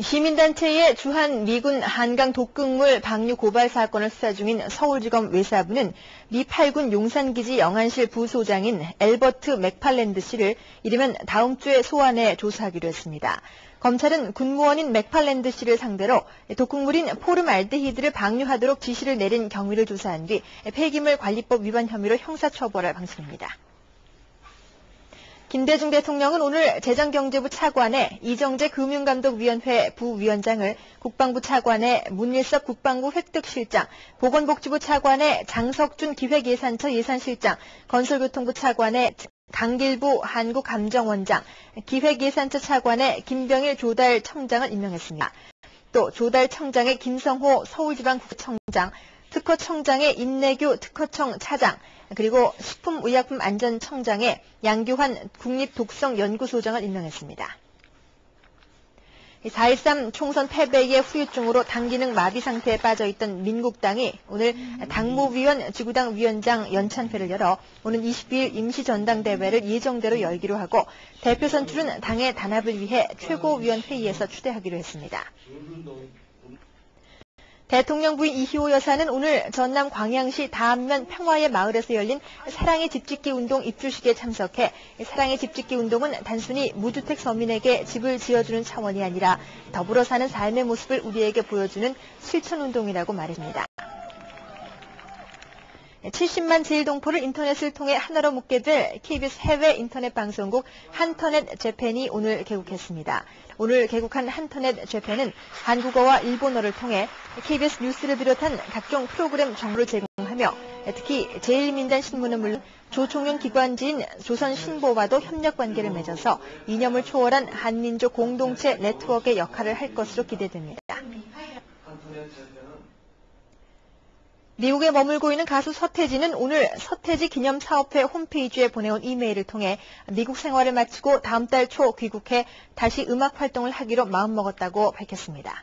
시민단체의 주한 미군 한강 독극물 방류 고발 사건을 수사 중인 서울지검 외사부는 미 8군 용산기지 영안실 부소장인 엘버트 맥팔랜드 씨를 이르면 다음 주에 소환해 조사하기로 했습니다. 검찰은 군무원인 맥팔랜드 씨를 상대로 독극물인 포름알데히드를 방류하도록 지시를 내린 경위를 조사한 뒤 폐기물 관리법 위반 혐의로 형사처벌할 방침입니다. 김대중 대통령은 오늘 재정경제부 차관에 이정재 금융감독위원회 부위원장을 국방부 차관에 문일섭 국방부 획득실장, 보건복지부 차관에 장석준 기획예산처 예산실장, 건설교통부 차관에 강길부 한국감정원장, 기획예산처 차관에 김병일 조달청장을 임명했습니다. 또 조달청장에 김성호 서울지방국청장, 특허청장에 임내규 특허청 차장, 그리고 식품의약품안전청장에 양규환 국립독성연구소장을 임명했습니다. 4.13 총선 패배의 후유증으로 당기능 마비 상태에 빠져있던 민국당이 오늘 당무위원 지구당 위원장 연찬회를 열어 오는 22일 임시전당대회를 예정대로 열기로 하고 대표 선출은 당의 단합을 위해 최고위원회의에서 추대하기로 했습니다. 대통령 부인 이희호 여사는 오늘 전남 광양시 다안면 평화의 마을에서 열린 사랑의 집짓기 운동 입주식에 참석해 사랑의 집짓기 운동은 단순히 무주택 서민에게 집을 지어주는 차원이 아니라 더불어 사는 삶의 모습을 우리에게 보여주는 실천 운동이라고 말했습니다. 70만 제일동포를 인터넷을 통해 하나로 묶게 될 KBS 해외 인터넷 방송국 한터넷 재팬이 오늘 개국했습니다. 오늘 개국한 한터넷 재팬은 한국어와 일본어를 통해 KBS 뉴스를 비롯한 각종 프로그램 정보를 제공하며 특히 제일민단 신문은 물론 조총련 기관지인 조선신보와도 협력 관계를 맺어서 이념을 초월한 한민족 공동체 네트워크의 역할을 할 것으로 기대됩니다. 미국에 머물고 있는 가수 서태지는 오늘 서태지 기념사업회 홈페이지에 보내온 이메일을 통해 미국 생활을 마치고 다음 달 초 귀국해 다시 음악 활동을 하기로 마음먹었다고 밝혔습니다.